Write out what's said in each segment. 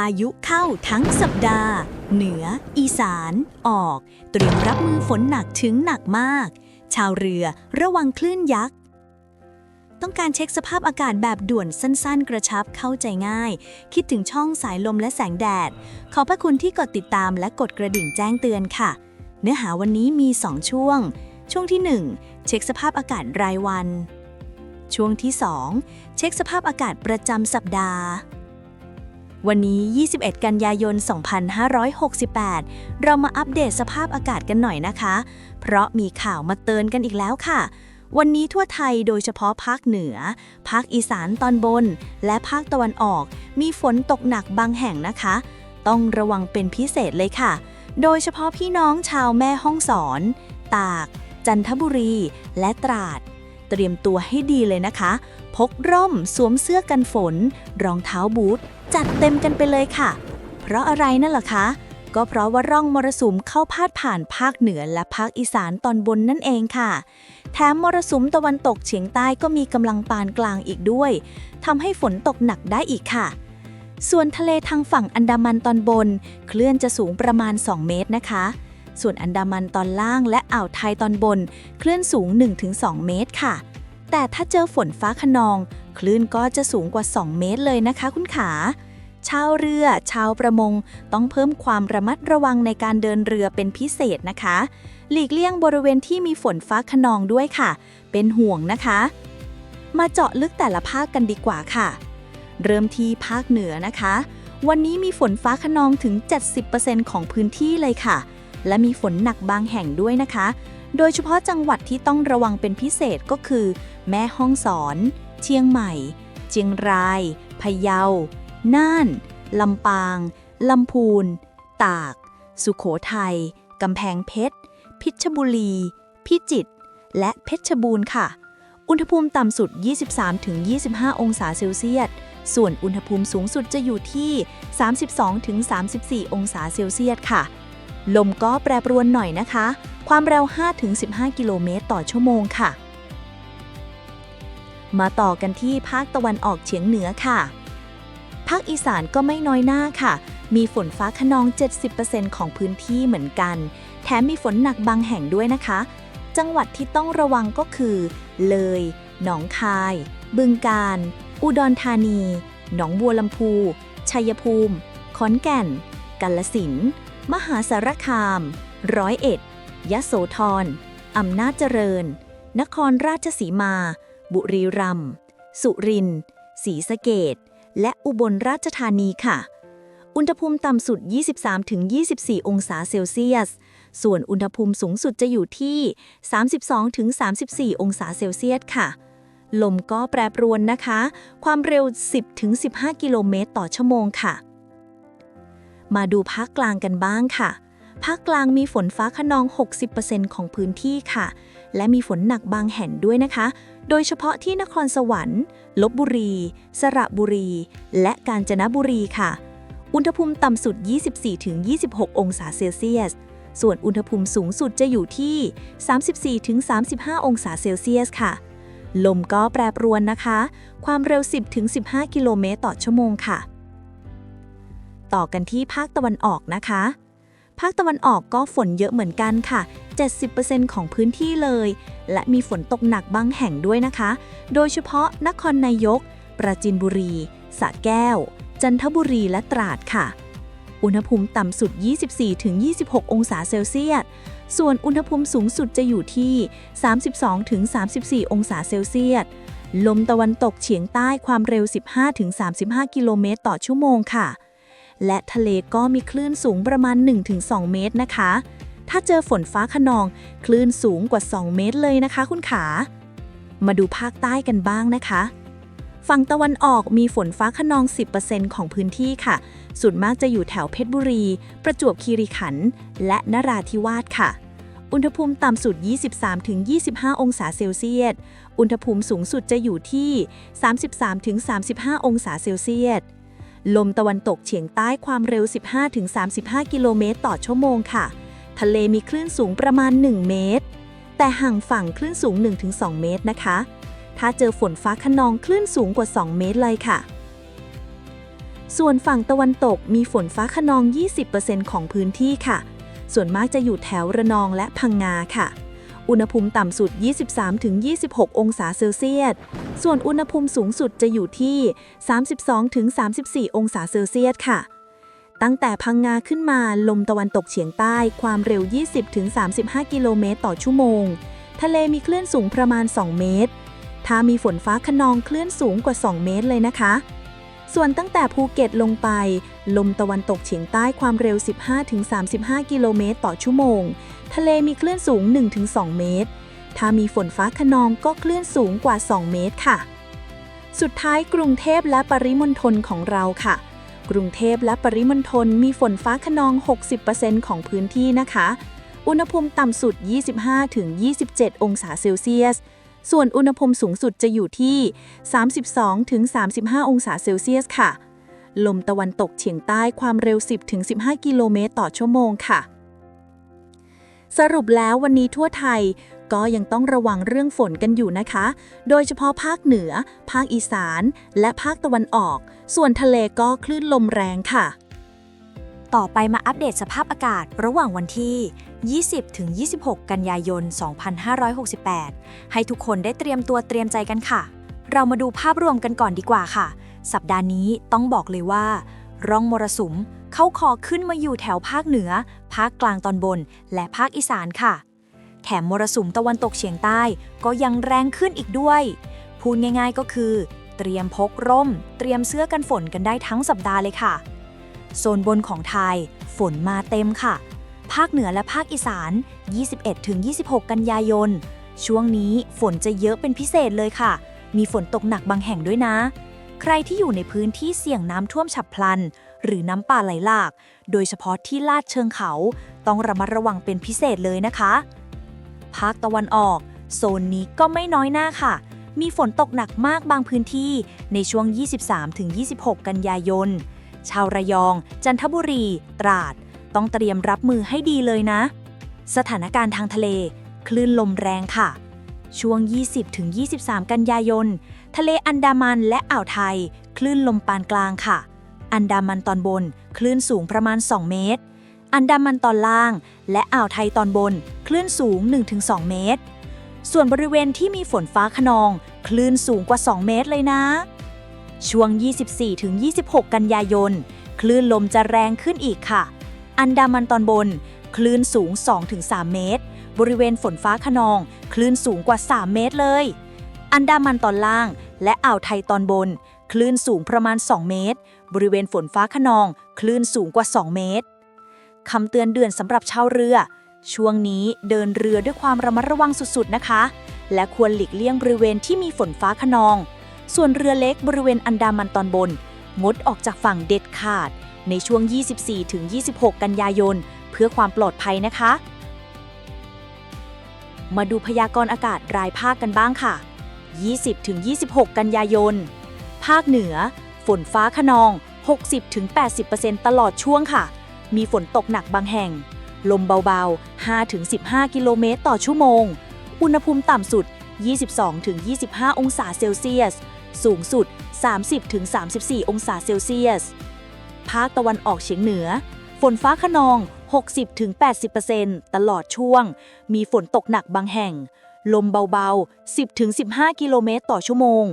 ายุเข้าทั้งสัปดาห์ เหนือ อีสาน ออก เตรียมรับมือฝนหนักถึงหนักมาก ชาวเรือระวังคลื่นยักษ์ ต้องการเช็คสภาพอากาศแบบด่วนสั้นๆ กระชับเข้าใจง่าย คิดถึงช่องสายลมและแสงแดด ขอบพระคุณที่กดติดตามและกดกระดิ่งแจ้งเตือนค่ะ เนื้อหาวันนี้มี 2 ช่วง ช่วงที่ 1 เช็คสภาพอากาศรายวัน ช่วงที่ 2 เช็คสภาพอากาศประจำสัปดาห์ วันนี้ 21 กันยายน 2568 เรามาอัปเดตสภาพอากาศกันหน่อยนะคะ เพราะมีข่าวมาเตือนกันอีกแล้วค่ะ วันนี้ทั่วไทยโดยเฉพาะภาคเหนือ ภาคอีสานตอนบน และภาคตะวันออก มีฝนตกหนักบางแห่งนะคะ ต้องระวังเป็นพิเศษเลยค่ะ โดยเฉพาะพี่น้องชาวแม่ห้องสอน ตาก จันทบุรี และตราด เตรียมตัวให้ดีเลยนะคะ พกร่ม สวมเสื้อกันฝน รองเท้าบูท จัดเต็มกันไปเลยค่ะ เพราะอะไรนั่นล่ะคะ ก็เพราะว่าร่องมรสุมเข้าพาดผ่านภาคเหนือและภาคอีสานตอนบนนั่นเองค่ะ แถมมรสุมตะวันตกเฉียงใต้ก็มีกำลังปานกลางอีกด้วยทำให้ฝนตกหนักได้อีกค่ะส่วนทะเลทางฝั่งอันดามันตอนบน คลื่นจะสูงประมาณ 2 เมตรนะคะ ส่วนอันดามันตอนล่างและอ่าวไทยตอนบน คลื่นสูง 1-2 เมตรค่ะ แต่ถ้าเจอฝนฟ้าขนอง คลื่นก็จะสูงกว่า 2 เมตรเลยนะคะคุณขา ชาวเรือ ชาวประมง ต้องเพิ่มความระมัดระวังในการเดินเรือเป็นพิเศษนะคะ หลีกเลี่ยงบริเวณที่มีฝนฟ้าขนองด้วยค่ะ เป็นห่วงนะคะ มาเจาะลึกแต่ละภาคกันดีกว่าค่ะ เริ่มที่ภาคเหนือนะคะ วันนี้มีฝนฟ้าขนองถึง 70%ของพื้นที่เลยค่ะ และมีฝนหนักบางแห่งด้วยนะคะ โดยเฉพาะจังหวัดที่ต้องระวังเป็นพิเศษก็คือ แม่ฮ่องสอน เชียงใหม่ เชียงราย พะเยา น่าน ลำปาง ลำพูน ตาก สุขโขทัย กำแพงเพชร พิชบุรี พิจิตร และเพชรบูรณ์ค่ะ อุณหภูมิต่ำสุด 23-25 องศาเซลเซียส ส่วนอุณหภูมิสูงสุดจะอยู่ที่ 32-34 องศาเซลเซียสค่ะ ลมก็แปรปรวนหน่อยนะคะ ความเร็ว 5-15 กิโลเมตรต่อชั่วโมงค่ะ มาต่อกันที่ภาคตะวันออกเฉียงเหนือค่ะ ภาคอีสานก็ไม่น้อยหน้าค่ะ มีฝนฟ้าขนอง 70%ของพื้นที่เหมือนกัน แถมมีฝนหนักบางแห่งด้วยนะคะ จังหวัดที่ต้องระวังก็คือ เลย หนองคาย บึงกาฬ อุดรธานี หนองบัวลำพู ชัยภูมิ ขอนแก่น กาลสินธุ์มหาสารคาม ร้อยเอ็ด ยโสธร อำนาจเจริญ นครราชสีมา บุรีรัมย์ สุรินทร์ ศรีสะเกษและอุบลราชธานีค่ะ อุณหภูมิต่ำสุด 23-24 องศาเซลเซียส ส่วนอุณหภูมิสูงสุดจะอยู่ที่ 32-34 องศาเซลเซียสค่ะ ลมก็แปรปรวนนะคะ ความเร็ว 10-15 กิโลเมตรต่อชั่วโมงค่ะ มาดูภาคกลางกันบ้างค่ะ ภาคกลางมีฝนฟ้าขนอง 60%ของพื้นที่ค่ะ และมีฝนหนักบางแห่งด้วยนะคะ โดยเฉพาะที่นครสวรรค์ ลบบุรี สระบุรี และกาญจนบุรีค่ะ อุณหภูมิต่ำสุด 24-26 องศาเซลเซียส ส่วนอุณหภูมิสูงสุดจะอยู่ที่ 34-35 องศาเซลเซียสค่ะ ลมก็แปรปรวนนะคะ ความเร็ว 10-15 กิโลเมตรต่อชั่วโมงค่ะ ต่อกันที่ภาคตะวันออกนะคะ ภาคตะวันออกก็ฝนเยอะเหมือนกันค่ะ 70%ของพื้นที่เลย และมีฝนตกหนักบางแห่งด้วยนะคะ โดยเฉพาะนครนายก ปราจีนบุรี สระแก้ว จันทบุรีและตราดค่ะ อุณหภูมิต่ำสุด 24-26 องศาเซลเซียส ส่วนอุณหภูมิสูงสุดจะอยู่ที่ 32-34 องศาเซลเซียส ลมตะวันตกเฉียงใต้ความเร็ว 15-35 กิโลเมตรต่อชั่วโมงค่ะ และทะเลก็มีคลื่นสูงประมาณ 1-2 เมตรนะคะ ถ้าเจอฝนฟ้าขนอง คลื่นสูงกว่า 2 เมตรเลยนะคะคุณขา มาดูภาคใต้กันบ้างนะคะ ฝั่งตะวันออกมีฝนฟ้าขนอง 10%ของพื้นที่ค่ะ ส่วนมากจะอยู่แถวเพชรบุรี ประจวบคีรีขันธ์และนราธิวาสค่ะอุณหภูมิต่ำสุด 23-25 องศาเซลเซียส อุณหภูมิสูงสุดจะอยู่ที่ 33-35 องศาเซลเซียส ลมตะวันตกเฉียงใต้ความเร็ว 15-35 กิโลเมตรต่อชั่วโมงค่ะ ทะเลมีคลื่นสูงประมาณ 1 เมตร แต่ห่างฝั่งคลื่นสูง 1-2 เมตรนะคะ ถ้าเจอฝนฟ้าขนองคลื่นสูงกว่า 2 เมตรเลยค่ะ ส่วนฝั่งตะวันตกมีฝนฟ้าขนอง 20%ของพื้นที่ค่ะ ส่วนมากจะอยู่แถวระนองและพังงาค่ะ อุณหภูมิต่ำสุด 23-26 องศาเซลเซียส ส่วนอุณหภูมิสูงสุดจะอยู่ที่ 32-34 องศาเซลเซียสค่ะ ตั้งแต่พังงาขึ้นมาลมตะวันตกเฉียงใต้ความเร็ว 20-35 กิโลเมตรต่อชั่วโมง ทะเลมีคลื่นสูงประมาณ 2 เมตร ถ้ามีฝนฟ้าขนองคลื่นสูงกว่า 2 เมตรเลยนะคะ ส่วนตั้งแต่ภูเก็ตลงไป ลมตะวันตกเฉียงใต้ความเร็ว 15-35 กิโลเมตรต่อชั่วโมง ทะเลมีคลื่นสูง 1-2 เมตร ถ้ามีฝนฟ้าขนองก็คลื่นสูงกว่า 2 เมตรค่ะ สุดท้ายกรุงเทพและปริมณฑลของเราค่ะ กรุงเทพและปริมณฑลมีฝนฟ้าขนอง 60%ของพื้นที่นะคะ อุณหภูมิต่ำสุด 25-27 องศาเซลเซียส ส่วนอุณหภูมิสูงสุดจะอยู่ที่ 32-35 องศาเซลเซียสค่ะ ลมตะวันตกเฉียงใต้ความเร็ว 10-15 กิโลเมตรต่อชั่วโมงค่ะ สรุปแล้ววันนี้ทั่วไทยก็ยังต้องระวังเรื่องฝนกันอยู่นะคะ โดยเฉพาะภาคเหนือ ภาคอีสาน และภาคตะวันออก ส่วนทะเลก็คลื่นลมแรงค่ะ ต่อไปมาอัปเดตสภาพอากาศระหว่างวันที่ 20-26 กันยายน 2568 ให้ทุกคนได้เตรียมตัวเตรียมใจกันค่ะ เรามาดูภาพรวมกันก่อนดีกว่าค่ะ สัปดาห์นี้ต้องบอกเลยว่า ร่องมรสุมเข้าคอขึ้นมาอยู่แถวภาคเหนือ ภาคกลางตอนบน และภาคอีสานค่ะ แถมมรสุมตะวันตกเฉียงใต้ก็ยังแรงขึ้นอีกด้วย พูดง่ายๆก็คือ เตรียมพกร่ม เตรียมเสื้อกันฝนกันได้ทั้งสัปดาห์เลยค่ะ โซนบนของไทย ฝนมาเต็มค่ะ ภาคเหนือและภาคอีสาน 21-26 กันยายน ช่วงนี้ฝนจะเยอะเป็นพิเศษเลยค่ะ มีฝนตกหนักบางแห่งด้วยนะ ใครที่อยู่ในพื้นที่เสี่ยงน้ำท่วมฉับพลัน หรือน้ำป่าไหลหลาก โดยเฉพาะที่ลาดเชิงเขา ต้องระมัดระวังเป็นพิเศษเลยนะคะ ภาคตะวันออก โซนนี้ก็ไม่น้อยหน้าค่ะมีฝนตกหนักมากบางพื้นที่ในช่วง 23-26 กันยายน ชาวระยอง จันทบุรี ตราด ต้องเตรียมรับมือให้ดีเลยนะ สถานการณ์ทางทะเล คลื่นลมแรงค่ะ ช่วง 20-23 กันยายน ทะเลอันดามันและอ่าวไทย คลื่นลมปานกลางค่ะ อันดามันตอนบน คลื่นสูงประมาณ 2 เมตร อันดามันตอนล่าง และอ่าวไทยตอนบน คลื่นสูง 1-2 เมตร ส่วนบริเวณที่มีฝนฟ้าขนอง คลื่นสูงกว่า 2 เมตรเลยนะ ช่วง 24-26 กันยายน คลื่นลมจะแรงขึ้นอีกค่ะ อันดามันตอนบน คลื่นสูง 2-3 เมตร บริเวณฝนฟ้าขนอง คลื่นสูงกว่า 3 เมตรเลย อันดามันตอนล่าง และอ่าวไทยตอนบน คลื่นสูงประมาณ 2 เมตร บริเวณฝนฟ้าขนอง คลื่นสูงกว่า 2 เมตรคำเตือนเดือนสำหรับชาวเรือ ช่วงนี้เดินเรือด้วยความระมัดระวังสุดๆนะคะ และควรหลีกเลี่ยงบริเวณที่มีฝนฟ้าขนอง ส่วนเรือเล็กบริเวณอันดามันตอนบน งดออกจากฝั่งเด็ดขาด ในช่วง 24-26 กันยายน เพื่อความปลอดภัยนะคะ มาดูพยากรณ์อากาศรายภาคกันบ้างค่ะ 20-26 กันยายน ภาคเหนือ ฝนฟ้าขนอง 60-80%ตลอดช่วงค่ะ มีฝนตกหนักบางแห่ง ลมเบาๆ 5-15 กิโลเมตรต่อชั่วโมง อุณหภูมิต่ำสุด 22-25 องศาเซลเซียส สูงสุด 30-34 องศาเซลเซียส ภาคตะวันออกเฉียงเหนือ ฝนฟ้าขนอง 60-80%ตลอดช่วง มีฝนตกหนักบางแห่ง ลมเบาๆ 10-15 กิโลเมตรต่อชั่วโมง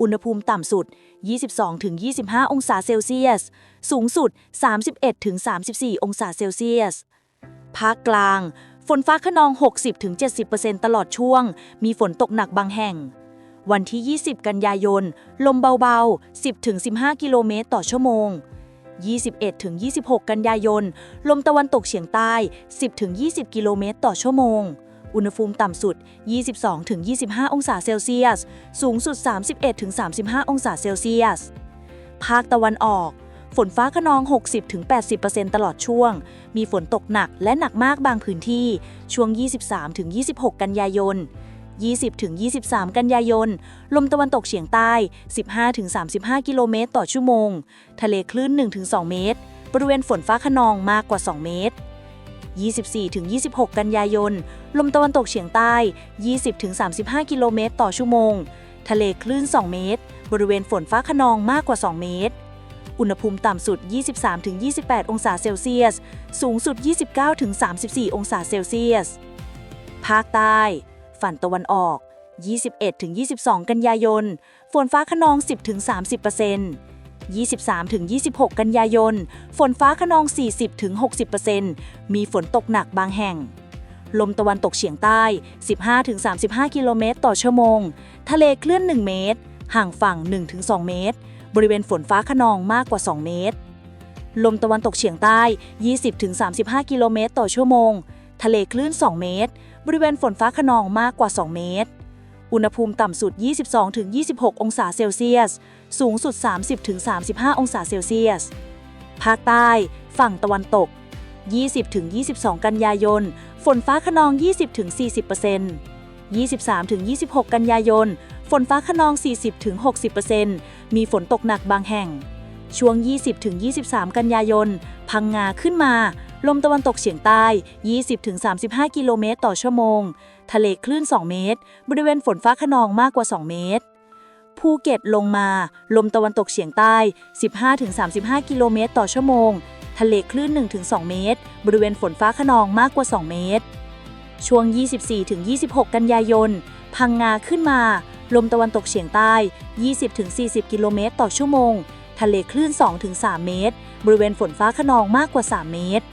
อุณหภูมิต่ำสุด 22-25 องศาเซลเซียส สูงสุด 31-34 องศาเซลเซียส ภาคกลาง ฝนฟ้าขนอง 60-70%ตลอดช่วง มีฝนตกหนักบางแห่ง วันที่ 20 กันยายน ลมเบาๆ 10-15 กิโลเมตรต่อชั่วโมง 21-26 กันยายน ลมตะวันตกเฉียงใต้ 10-20 กิโลเมตรต่อชั่วโมง อุณหภูมิต่ำสุด 22-25 องศาเซลเซียส สูงสุด 31-35 องศาเซลเซียส ภาคตะวันออก ฝนฟ้าขนอง 60-80%ตลอดช่วง มีฝนตกหนักและหนักมากบางพื้นที่ ช่วง 23-26 กันยายน 20-23 กันยายน ลมตะวันตกเฉียงใต้ 15-35 กิโลเมตรต่อชั่วโมง ทะเลคลื่น 1-2 เมตร บริเวณฝนฟ้าขนองมากกว่า 2 เมตร 24-26 กันยายน ลมตะวันตกเฉียงใต้ 20-35 กิโลเมตรต่อชั่วโมง ทะเลคลื่น 2 เมตร บริเวณฝนฟ้าขนองมากกว่า 2 เมตร อุณหภูมิต่ำสุด 23-28 องศาเซลเซียส สูงสุด 29-34 องศาเซลเซียส ภาคใต้ ฝั่งตะวันออก 21-22 กันยายน ฝนฟ้าขนอง 10-30% 23-26 กันยายน ฝนฟ้าขนอง 40-60%มีฝนตกหนักบางแห่ง ลมตะวันตกเฉียงใต้ 15-35 กิโลเมตรต่อชั่วโมง ทะเลคลื่น 1 เมตร ห่างฝั่ง 1-2 เมตร บริเวณฝนฟ้าขนองมากกว่า 2 เมตร ลมตะวันตกเฉียงใต้ 20-35 กิโลเมตรต่อชั่วโมง ทะเลคลื่น 2 เมตร บริเวณฝนฟ้าขนองมากกว่า 2 เมตร อุณหภูมิต่ำสุด 22-26 องศาเซลเซียส สูงสุด 30-35 องศาเซลเซียส ภาคใต้ ฝั่งตะวันตก 20-22 กันยายน ฝนฟ้าขนอง 20-40% 23-26 กันยายน ฝนฟ้าขนอง 40-60%มีฝนตกหนักบางแห่ง ช่วง 20-23 กันยายน พังงาขึ้นมา ลมตะวันตกเฉียงใต้ 20-35 กิโลเมตรต่อชั่วโมง ทะเลคลื่น 2 เมตร บริเวณฝนฟ้าขนองมากกว่า 2 เมตร ภูเก็ตลงมา ลมตะวันตกเฉียงใต้ 15-35 กิโลเมตรต่อชั่วโมง ทะเลคลื่น 1-2 เมตร บริเวณฝนฟ้าขนองมากกว่า 2 เมตร ช่วง 24-26 กันยายน พังงาขึ้นมา ลมตะวันตกเฉียงใต้ 20-40 กิโลเมตรต่อชั่วโมงทะเลคลื่น 2-3 เมตร บริเวณฝนฟ้าขนองมากกว่า 3 เมตร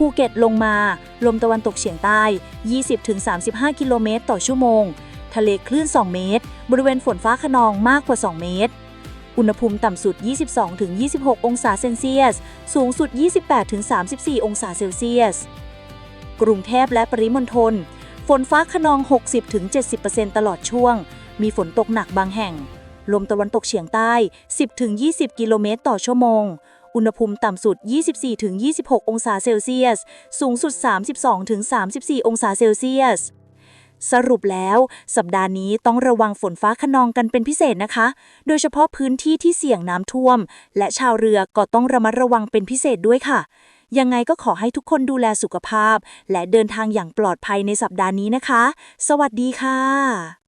ภูเก็ตลงมา ลมตะวันตกเฉียงใต้ 20-35 กิโลเมตรต่อชั่วโมง ทะเลคลื่น 2 เมตร บริเวณฝนฟ้าขนองมากกว่า 2 เมตร อุณหภูมิต่ำสุด 22-26 องศาเซลเซียส สูงสุด 28-34 องศาเซลเซียส กรุงเทพและปริมณฑล ฝนฟ้าขนอง 60-70%ตลอดช่วง มีฝนตกหนักบางแห่ง ลมตะวันตกเฉียงใต้ 10-20 กิโลเมตรต่อชั่วโมง อุณหภูมิต่ำสุด 24-26 องศาเซลเซียส สูงสุด 32-34 องศาเซลเซียสสรุปแล้ว สัปดาห์นี้ต้องระวังฝนฟ้าขนองกันเป็นพิเศษนะคะ โดยเฉพาะพื้นที่ที่เสี่ยงน้ำท่วม และชาวเรือก็ต้องระมัดระวังเป็นพิเศษด้วยค่ะ ยังไงก็ขอให้ทุกคนดูแลสุขภาพ และเดินทางอย่างปลอดภัยในสัปดาห์นี้นะคะ สวัสดีค่ะ